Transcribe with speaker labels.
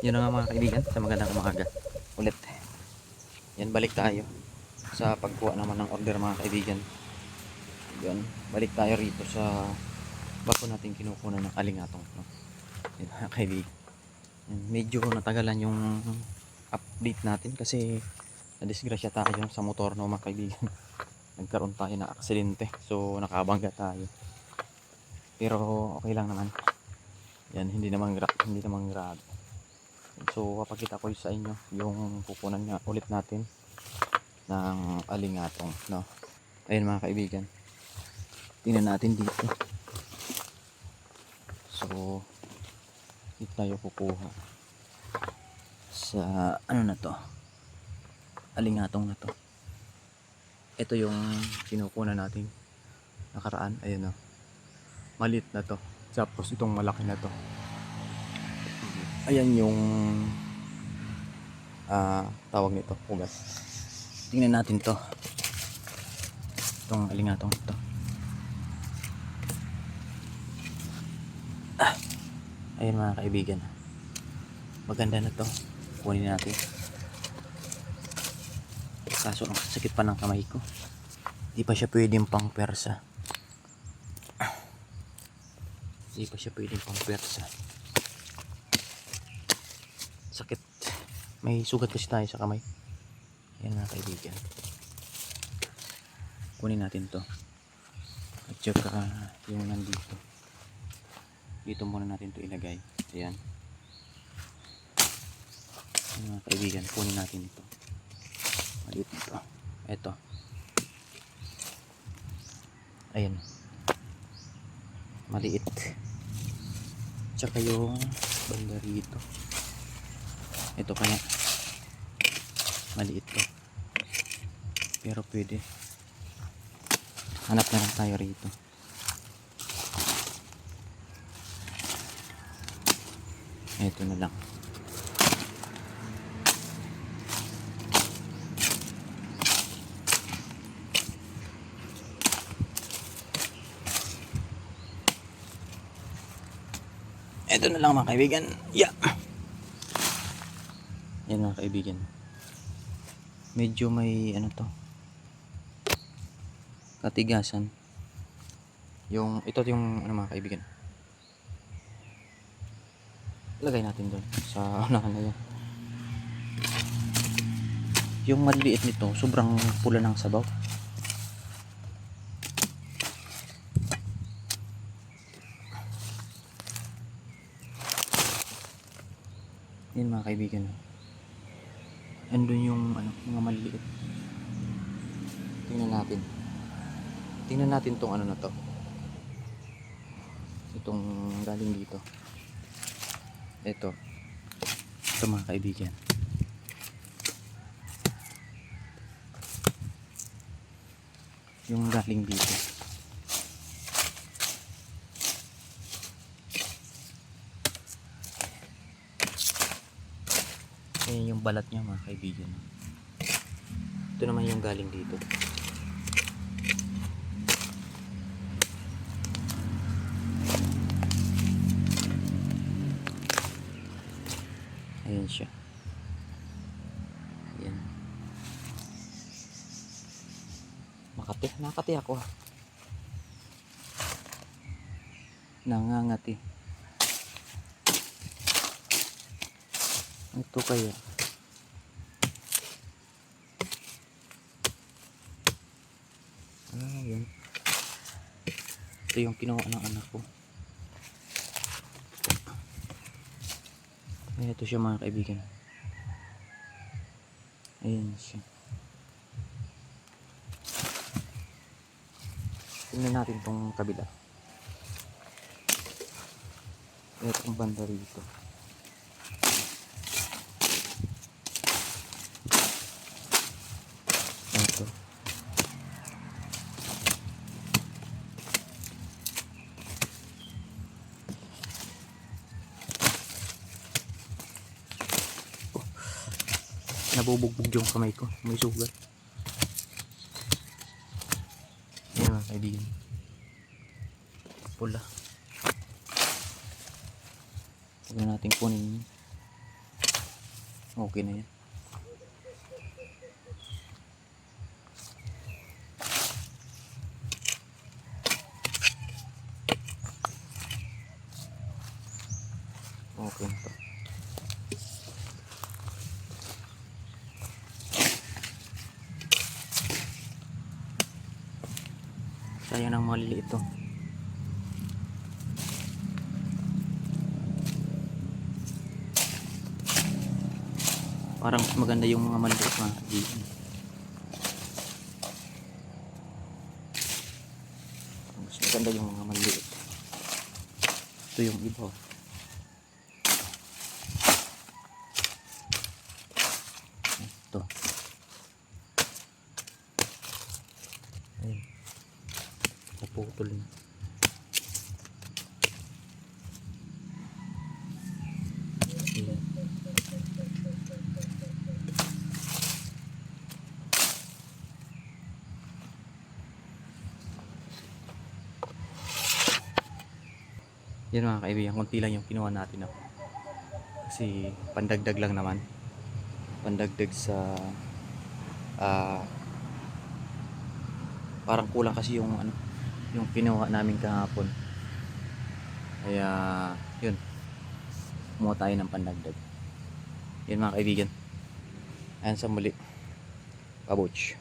Speaker 1: Yun nga mga kaibigan, sa magandang umaga. Ulit. Yan, balik tayo sa pagkuha naman ng order mga kaibigan. Yun, balik tayo rito sa bago natin kinukunan ng alingatong. No? Yan mga kaibigan. Yan, medyo natagalan yung update natin kasi nadisgrasya tayo sa motor no mga kaibigan. Nagkaroon tayo ng aksidente. So nakabangga tayo. Pero okay lang naman. Yan, hindi naman gra hindi naman grabe. So, papakita ko sa inyo yung pupunan nga ulit natin ng alingatong, no? Ayun mga kaibigan. Tingnan natin dito. So, dito tayo kukuha sa ano na to? Alingatong na to. Ito yung kinukunan natin nakaraan, ayun no. Malit na to. Tapos itong malaki na to ayan yung ah tawag nito ugat tingnan natin to. Itong alingatong ito ah, ayan mga kaibigan. Maganda na to. Kunin natin. Kaso ang sakit pa ng kamay ko. Di pa siya pwedeng pang persa di pa siya pwedeng pang persa sakit may sugat kasi tayo sa kamay. Yan mga kaibigan. Kunin natin to. At saka yung nandito. Dito muna natin to ilagay. Ayan. Yan mga kaibigan kunin natin ito maliit ito eto. Ayan. Maliit. Tsaka yung banda rito ito kaya. Maliit to. Pero pwede. Hanap na lang tayo rito. Ito na lang. Ito na lang mga kaibigan. Yeah yan mga kaibigan. Medyo may ano to. Katigasan. Yung ito yung ano mga kaibigan. Lagay natin doon sa unahan na yan. Yung maliliit nito, sobrang pula ng sabaw. Yan mga kaibigan andun yung ano, mga maliliit. Tingnan natin. Tingnan natin tong ano na to. Itong galing dito. Ito. Ito mga kaibigan. Yung galing dito. Ayan yung balat niya mga kaibigan. Ito naman yung galing dito. Ayan siya. Ayan. Makati. Nakati ako. Nangangati. Ito kaya. Ah, yun. Ito yung kinuha ng anak ko. Ayan, ito siya mga kaibigan. Ayan siya. Tingnan natin tong kabila. Ito ang banda rito. Ito. Oh. Nabubugbog yung kamay ko. May sugat. Yan mga kaibigan. Pula. Huwag na natin kunin. Okay na yan. Okay na to. Sayang ng maliliit to. Parang mas maganda yung mga maliliit mga kaibigan. Mas maganda yung mga maliliit. Ito yung iba. Ito. Naputol na. Yan mga kaibigan, konti lang yung kinuha natin. No? Kasi pandagdag lang naman. Pandagdag sa ah parang kulang kasi yung ano yung kinuha namin kahapon. Kaya yun. Kumuha tayo ng pandagdag. Yan mga kaibigan. Ayan sa muli. Pabuch.